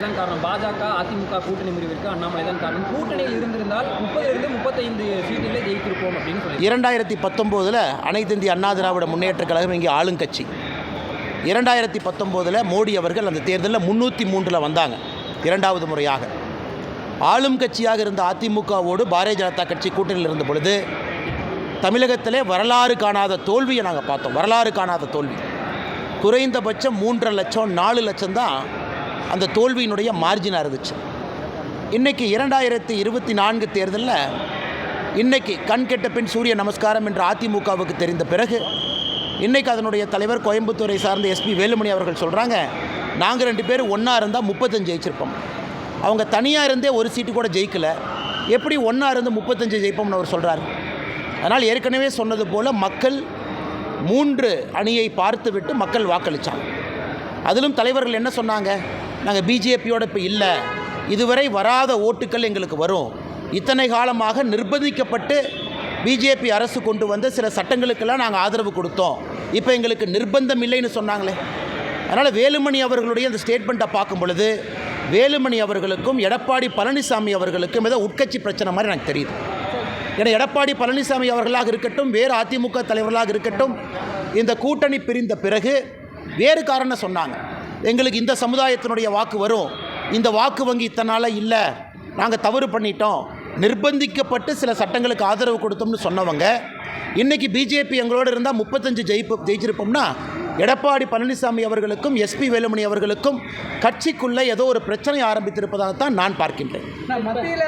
தான் காரணம் பாஜக அதிமுக கூட்டணி முறிவிற்கு அண்ணாமலை தான் காரணம். கூட்டணியில் இருந்திருந்தால் முப்பதிலிருந்து முப்பத்தைந்து சீட்டிலே ஜெயித்திருப்போம் அப்படின்னு சொல்லி இரண்டாயிரத்தி பத்தொம்போதில் அனைத்து இந்திய அண்ணா திராவிட முன்னேற்ற கழகம் இங்கே ஆளுங்கட்சி இரண்டாயிரத்தி பத்தொம்போதில் மோடி அவர்கள் அந்த தேர்தலில் முந்நூற்றி மூன்றில் வந்தாங்க இரண்டாவது முறையாக. ஆளும் கட்சியாக இருந்த அதிமுகவோடு பாரதிய ஜனதா கட்சி கூட்டணியில் இருந்த பொழுது தமிழகத்திலே வரலாறு காணாத தோல்வியை நாங்கள் பார்த்தோம் வரலாறு காணாத தோல்வி. குறைந்தபட்சம் மூன்றரை லட்சம் நாலு லட்சம் தான் அந்த தோல்வியினுடைய மார்ஜினாக இருந்துச்சு. இன்றைக்கி இரண்டாயிரத்தி இருபத்தி நான்கு தேர்தலில் இன்றைக்கி கண் கெட்ட பின் சூரிய நமஸ்காரம் என்று அதிமுகவுக்கு தெரிந்த பிறகு இன்றைக்கு அதனுடைய தலைவர் கோயம்புத்தூரை சார்ந்த எஸ்பி வேலுமணி அவர்கள் சொல்கிறாங்க நாங்கள் ரெண்டு பேரும் ஒன்றா இருந்தால் முப்பத்தஞ்சு ஜெயிச்சிருப்போம். அவங்க தனியாக இருந்தே ஒரு சீட்டு கூட ஜெயிக்கலை. எப்படி ஒன்றா இருந்து முப்பத்தஞ்சு ஜெயிப்போம்னு அவர் சொல்கிறார் அதனால் ஏற்கனவே சொன்னது போல் மக்கள் மூன்று அணியை பார்த்துவிட்டு மக்கள் வாக்களித்தாங்க அதிலும் தலைவர்கள் என்ன சொன்னாங்க? நாங்கள் பிஜேபியோட இப்போ இல்லை. இதுவரை வராத ஓட்டுக்கள் எங்களுக்கு வரும். இத்தனை காலமாக நிர்பந்திக்கப்பட்டு பிஜேபி அரசு கொண்டு வந்த சில சட்டங்களுக்கெல்லாம் நாங்கள் ஆதரவு கொடுத்தோம். இப்போ எங்களுக்கு நிர்பந்தம் இல்லைன்னு சொன்னாங்களே. அதனால் வேலுமணி அவர்களுடைய அந்த ஸ்டேட்மெண்ட்டை பார்க்கும் பொழுது வேலுமணி அவர்களுக்கும் எடப்பாடி பழனிசாமி அவர்களுக்கும் ஏதோ உட்கட்சி பிரச்சனை மாதிரி எனக்கு தெரியுது. ஏன்னா எடப்பாடி பழனிசாமி அவர்களாக இருக்கட்டும் வேறு அதிமுக தலைவர்களாக இருக்கட்டும் இந்த கூட்டணி பிரிந்த பிறகு வேறு காரணம் சொன்னாங்க. எங்களுக்கு இந்த சமுதாயத்தினுடைய வாக்கு வரும். இந்த வாக்கு வங்கி இத்தனால இல்லை. நாங்கள் தவறு பண்ணிட்டோம். நிர்பந்திக்கப்பட்டு சில சட்டங்களுக்கு ஆதரவு கொடுத்தோம்னு சொன்னவங்க இன்றைக்கி பிஜேபி எங்களோட இருந்தால் முப்பத்தஞ்சு ஜெயிப்பு ஜெயிச்சிருப்போம்னா எடப்பாடி பழனிசாமி அவர்களுக்கும் எஸ்பி வேலுமணி அவர்களுக்கும் கட்சிக்குள்ளே ஏதோ ஒரு பிரச்சனை ஆரம்பித்திருப்பதாகத்தான் நான் பார்க்கின்றேன். மத்தியில்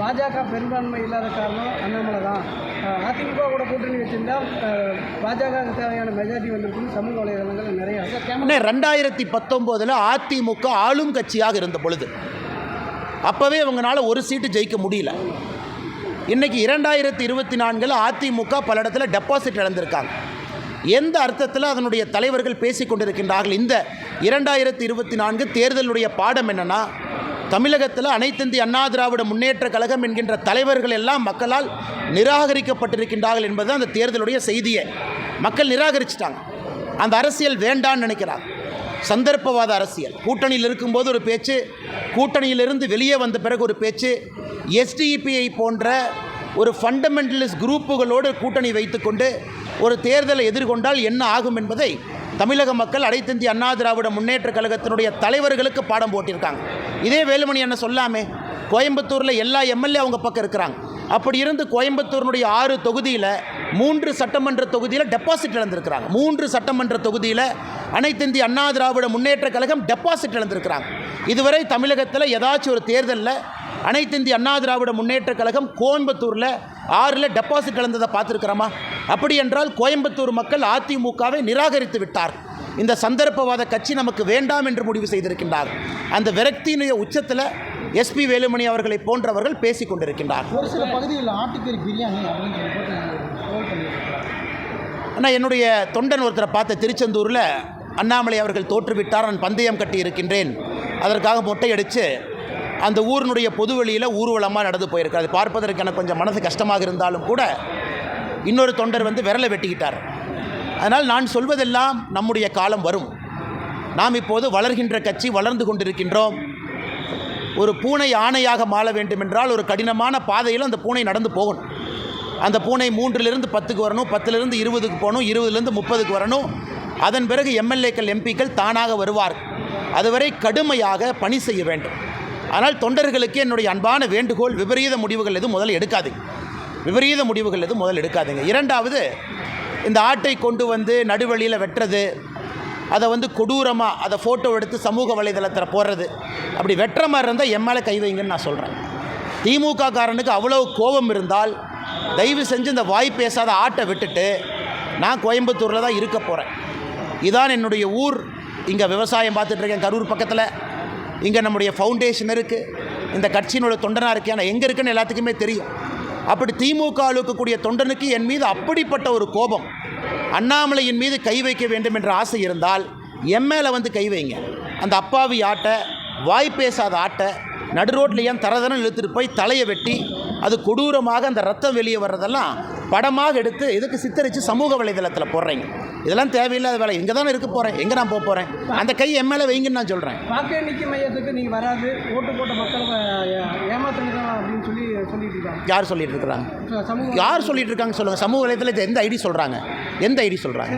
பாஜக பெரும்பான்மை இல்லாத காரணம் அண்ணாமலை தான். அதிமுக கூட கூட்டணி வச்சிருந்தா பாஜக தேவையான மெஜாரிட்டி வந்திருக்குன்னு சமூக வலைதளங்கள் நிறைய ரெண்டாயிரத்தி பத்தொம்போதில் அதிமுக ஆளும் கட்சியாக இருந்த பொழுது அப்போவே இவங்களால ஒரு சீட்டு ஜெயிக்க முடியல. இன்றைக்கி இரண்டாயிரத்தி இருபத்தி நான்கில் அதிமுக பல இடத்துல டெபாசிட் இழந்திருக்காங்க. எந்த அர்த்தத்தில் அதனுடைய தலைவர்கள் பேசிக்கொண்டிருக்கின்றார்கள்? இந்த இரண்டாயிரத்தி இருபத்தி நான்கு தேர்தலுடைய பாடம் என்னென்னா தமிழகத்தில் அனைத்திந்திய அண்ணா திராவிட முன்னேற்ற கழகம் என்கின்ற தலைவர்கள் எல்லாம் மக்களால் நிராகரிக்கப்பட்டிருக்கின்றார்கள் என்பது அந்த தேர்தலுடைய செய்தியை. மக்கள் நிராகரிச்சிட்டாங்க. அந்த அரசியல் வேண்டான்னு நினைக்கிறாங்க. சந்தர்ப்பவாத அரசியல். கூட்டணியில் இருக்கும்போது ஒரு பேச்சு கூட்டணியிலிருந்து வெளியே வந்த பிறகு ஒரு பேச்சு எஸ்டிஇபிஐ போன்ற ஒரு ஃபண்டமெண்டலிஸ்ட் குரூப்புகளோடு கூட்டணி வைத்துக்கொண்டு ஒரு தேர்தலை எதிர்கொண்டால் என்ன ஆகும் என்பதை தமிழக மக்கள் அனைத்திந்திய அண்ணா திராவிட முன்னேற்ற கழகத்தினுடைய தலைவர்களுக்கு பாடம் போட்டிருக்காங்க. இதே வேலுமணி என்ன சொல்லாமே கோயம்புத்தூரில் எல்லா எம்எல்ஏ அவங்க பக்கம் இருக்கிறாங்க. அப்படி இருந்து கோயம்புத்தூரினுடைய ஆறு தொகுதியில் மூன்று சட்டமன்ற தொகுதியில் டெபாசிட் இழந்திருக்கிறாங்க. மூன்று சட்டமன்ற தொகுதியில் அனைத்திந்திய அண்ணா திராவிட முன்னேற்ற கழகம் டெபாசிட் இழந்திருக்கிறாங்க. இதுவரை தமிழகத்தில் ஏதாச்சும் ஒரு தேர்தலில் அனைத்திந்திய அண்ணா திராவிட முன்னேற்ற கழகம் கோயம்புத்தூரில் ஆறில் டெபாசிட் இழந்ததை பார்த்துருக்கிறோமா? அப்படி என்றால் கோயம்புத்தூர் மக்கள் அதிமுகவை நிராகரித்து விட்டார். இந்த சந்தர்ப்பவாத கட்சி நமக்கு வேண்டாம் என்று முடிவு செய்திருக்கின்றார். அந்த விரக்தியினுடைய உச்சத்தில் எஸ்பி வேலுமணி அவர்களை போன்றவர்கள் பேசிக் கொண்டிருக்கின்றார். ஒரு சில பகுதிகளில் ஆட்டுக்கறி பிரியாணி ஆனால் என்னுடைய தொண்டன் ஒருத்தரை பார்த்த திருச்செந்தூரில் அண்ணாமலை அவர்கள் தோற்றுவிட்டார். நான் பந்தயம் கட்டி இருக்கின்றேன். அதற்காக மொட்டையடித்து அந்த ஊரினுடைய பொதுவெளியில் ஊர்வலமாக நடந்து போயிருக்காரு பார்ப்பதற்கு எனக்கு கொஞ்சம் மனசு கஷ்டமாக இருந்தாலும் கூட இன்னொரு தொண்டர் வந்து விரலை வெட்டிக்கிட்டார். அதனால் நான் சொல்வதெல்லாம் நம்முடைய காலம் வரும். நாம் இப்போது வளர்கின்ற கட்சி வளர்ந்து கொண்டிருக்கின்றோம். ஒரு பூனை ஆணையாக மாற வேண்டுமென்றால் ஒரு கடினமான பாதையில் அந்த பூனை நடந்து போகணும். அந்த பூனை மூன்றிலிருந்து பத்துக்கு வரணும் பத்திலிருந்து இருபதுக்கு போகணும் இருபதுலேருந்து முப்பதுக்கு வரணும். அதன் பிறகு எம்எல்ஏக்கள் எம்பிக்கள் தானாக வருவார் அதுவரை கடுமையாக பணி செய்ய வேண்டும். ஆனால் தொண்டர்களுக்கு என்னுடைய அன்பான வேண்டுகோள் விபரீத முடிவுகள் எதுவும் முதல்ல எடுக்காது விபரீத முடிவுகள் எதுவும் முதல் எடுக்காதுங்க. இரண்டாவது இந்த ஆட்டை கொண்டு வந்து நடுவழியில் வெட்டுறது அதை வந்து கொடூரமாக அதை ஃபோட்டோ எடுத்து சமூக வலைதளத்தில் போடுறது அப்படி வெட்டுற மாதிரி இருந்தால் என் மேலே கை வைங்கன்னு நான் சொல்கிறேன் திமுக காரனுக்கு அவ்வளோ கோபம் இருந்தால் தயவு செஞ்சு இந்த வாய் பேசாத ஆட்டை விட்டுட்டு நான் கோயம்புத்தூரில் தான் இருக்க போகிறேன் இதான் என்னுடைய ஊர். இங்கே விவசாயம் பார்த்துட்ருக்கேன் கரூர் பக்கத்தில். இங்கே நம்முடைய ஃபவுண்டேஷன் இருக்குது இந்த கட்சியினோட தொண்டனாக இருக்கேன். நான் எங்கே இருக்குன்னு எல்லாத்துக்குமே தெரியும். அப்படி திமுக அழுக்கக்கூடிய தொண்டனுக்கு என் மீது அப்படிப்பட்ட ஒரு கோபம். அண்ணாமலையின் மீது கை வைக்க வேண்டும் என்ற ஆசை இருந்தால் என் மேலே வந்து கை வைங்க. அந்த அப்பாவி ஆட்டை வாய் பேசாத ஆட்டை நடு ரோட்டில் ஏன் தரதரம் இழுத்துட்டு போய் தலையை வெட்டி அது கொடூரமாக அந்த ரத்தம் வெளியே வர்றதெல்லாம் படமாக எடுத்து எதுக்கு சித்தரித்து சமூக வலைதளத்தில் போடுறீங்க. இதெல்லாம் தேவையில்லாத வேலை. இங்கே தானே இருக்க போகிறேன் எங்கே நான் போக போகிறேன் அந்த கை என் மேலே வைங்கன்னு நான் சொல்கிறேன் வாக்கு எண்ணிக்கை மையத்துக்கு நீங்கள் வராது. ஓட்டு போட்ட மக்களை ஏமாத்துறது அப்படின்னு சொல்லி சொல்லிட்டு இருக்காங்க. யார் சொல்லிட்டு இருக்கிறாங்க யார் சொல்லிட்டு இருக்காங்க சொல்லுங்கள் சமூக வலைதளத்தில் எந்த ஐடி சொல்கிறாங்க எந்த ஐடி சொல்கிறாங்க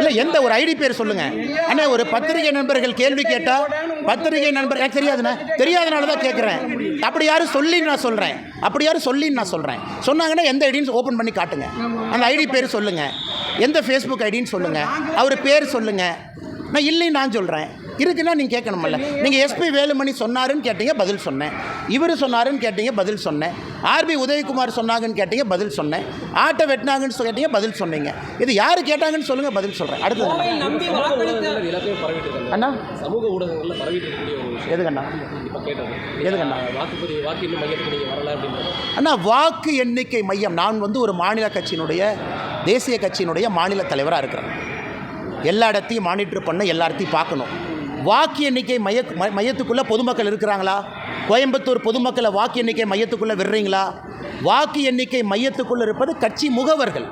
இல்லை எந்த ஒரு ஐடி பேர் சொல்லுங்கள் அண்ணா ஒரு பத்திரிகை நண்பர்கள் கேள்வி கேட்டால் பத்திரிகை நண்பர் எனக்கு தெரியாதுண்ணே. தெரியாதனால தான் கேட்குறேன் அப்படி யாரும் சொல்லி நான் சொல்கிறேன் அப்படி யாரும் சொல்லி நான் சொல்கிறேன் சொன்னாங்கன்னா எந்த ஐடின்னு ஓப்பன் பண்ணி காட்டுங்க. அந்த ஐடி பேர் சொல்லுங்கள் எந்த ஃபேஸ்புக் ஐடின்னு சொல்லுங்கள் அவர் பேர் சொல்லுங்கள் நான் இல்லைன்னு நான் சொல்கிறேன் இருக்குன்னா நீங்கள் கேட்கணுமல்ல. நீங்கள் எஸ்பி வேலுமணி சொன்னாருன்னு கேட்டீங்க பதில் சொன்னேன். இவர் சொன்னாருன்னு கேட்டீங்க பதில் சொன்னேன். ஆர்பி உதயகுமார் சொன்னாங்கன்னு கேட்டீங்க பதில் சொன்னேன். ஆட்டை வெட்டினாங்கன்னு கேட்டீங்க பதில் சொன்னீங்க. இது யார் கேட்டாங்கன்னு சொல்லுங்கள் பதில் சொல்கிறேன் அடுத்தது அண்ணா? சமூக ஊடகங்களில் எதுக்கண்ணா அண்ணா வாக்கு எண்ணிக்கை மையம். நான் வந்து ஒரு மாநில கட்சியினுடைய தேசிய கட்சியினுடைய மாநில தலைவராக இருக்கிறேன். எல்லா இடத்தையும் மானிட்டர் பண்ண எல்லா இடத்தையும் பார்க்கணும். வாக்கு எண்ணிக்கை மைய ம- மையத்துக்குள்ளே பொதுமக்கள் இருக்கிறாங்களா? கோயம்புத்தூர் பொதுமக்களை வாக்கு எண்ணிக்கை மையத்துக்குள்ளே விடுறீங்களா? வாக்கு எண்ணிக்கை மையத்துக்குள்ளே இருப்பது கட்சி முகவர்கள்.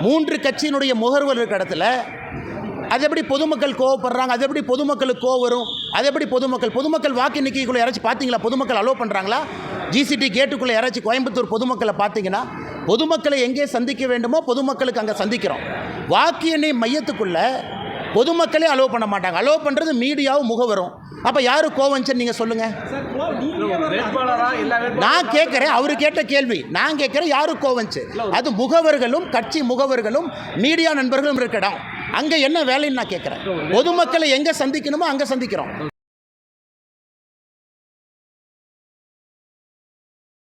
மூன்று கட்சியினுடைய முகவர்கள் இருக்கிற இடத்துல அது எப்படி பொதுமக்கள் கோவப்படுறாங்க? அது எப்படி பொதுமக்களுக்கு கோவம் வரும்? அது எப்படி பொதுமக்கள் பொதுமக்கள் வாக்கு எண்ணிக்கைக்குள்ளே யாராச்சும் பார்த்தீங்களா? பொதுமக்கள் அலோவ் பண்ணுறாங்களா ஜிசிடி கேட்டுக்குள்ளே யாராச்சும் கோயம்புத்தூர் பொதுமக்களை பார்த்தீங்கன்னா பொதுமக்களை எங்கே சந்திக்க வேண்டுமோ பொதுமக்களுக்கு அங்கே சந்திக்கிறோம். வாக்கு எண்ணெய் மையத்துக்குள்ளே பொதுமக்களே அலோவ் பண்ண மாட்டாங்க. அலோவ் பண்ணுறது மீடியாவும் முகவரும் அப்போ யார் கோவஞ்சன் நீங்கள் சொல்லுங்கள் நான் கேட்குறேன் அவர் கேட்ட கேள்வி. நான் கேட்குறேன் யாரு கோவஞ்சு அது முகவர்களும் கட்சி முகவர்களும் மீடியா நண்பர்களும் இருக்கடா அங்கே என்ன வேலைன்னு நான் கேட்குறேன். பொதுமக்களை எங்கே சந்திக்கணுமோ அங்கே சந்திக்கிறோம்.